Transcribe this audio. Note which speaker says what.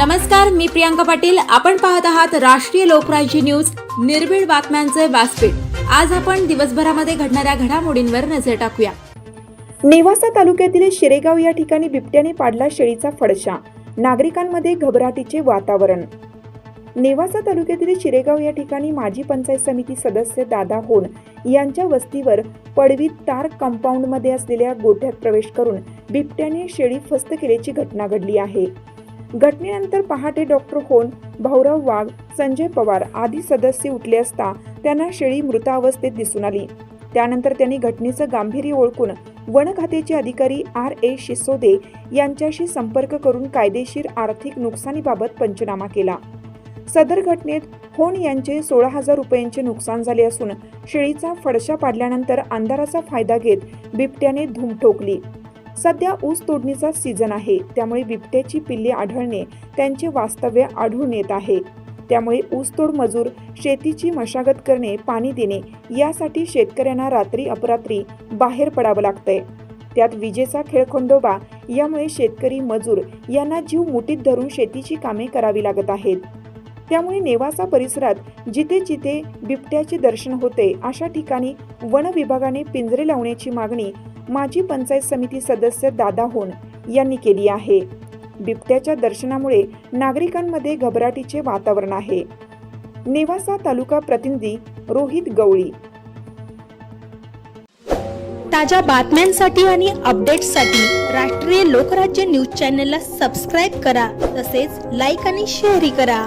Speaker 1: नमस्कार मी प्रियांका पाटील. आपण पाहत आहात राष्ट्रीय लोकराज्य न्यूज. निर्भीड बातम्यांचे व्यासपीठ. आज आपण दिवसभरामध्ये घडणाऱ्या घडामोडींवर नजर टाकूया.
Speaker 2: नेवासा तालुक्यातील शिरेगाव या ठिकाणी बिबट्याने पाडला शेळीचा फडशा. नागरिकांमध्ये घबराटीचे वातावरण. नेवासा तालुक्यातील शिरेगाव या ठिकाणी माजी पंचायत समिती सदस्य दादा होन यांच्या वस्तीवर पडवीत तार कंपाऊंडमध्ये असलेल्या गोठ्यात प्रवेश करून बिबट्याने शेळी फस्त केल्याची घटना घडली आहे. घटनेनंतर पहाटे डॉक्टर होन भाऊराव वाघ संजय पवार आदी सदस्य उठले असता त्यांना शेळी मृतावस्थेत दिसून आली. त्यानंतर त्यांनी घटनेचं गांभीर्य ओळखून वन खात्याचे अधिकारी आर ए शिसोदे यांच्याशी संपर्क करून कायदेशीर आर्थिक नुकसानीबाबत पंचनामा केला. सदर घटनेत होन यांचे सोळा हजार रुपयांचे नुकसान झाले असून शेळीचा फडशा पाडल्यानंतर अंधाराचा फायदा घेत बिबट्याने धूम ठोकली. सध्या ऊस तोडणीचा सीझन आहे. त्यामुळे बिबट्याची पिल्ले आढळणे त्यांचे वास्तव्य आढळून येत आहे. त्यामुळे ऊसतोड मजूर शेतीची मशागत करणे पाणी देणे यासाठी शेतकऱ्यांना रात्री अपरात्री बाहेर पडावं लागतंय. त्यात विजेचा खेळखंडोबा यामुळे शेतकरी मजूर यांना जीव मुठीत धरून शेतीची कामे करावी लागत आहेत. त्यामुळे नेवासा परिसरात जिथे जिथे बिबट्याचे दर्शन होते अशा ठिकाणी वन विभागाने पिंजरे लावण्याची मागणी माजी पंचायत समिती सदस्य दादा होन यांनी केली आहे. बिबट्याच्या दर्शनामुळे नागरिकांमध्ये घबराटीचे वातावरण आहे. नेवासा तालुका प्रतिनिधी रोहित गवळी.
Speaker 3: ताज्या बातम्यांसाठी आणि अपडेट्ससाठी राष्ट्रीय लोकराज्य न्यूज चॅनलला सबस्क्राईब करा तसेच लाईक आणि शेअरही करा.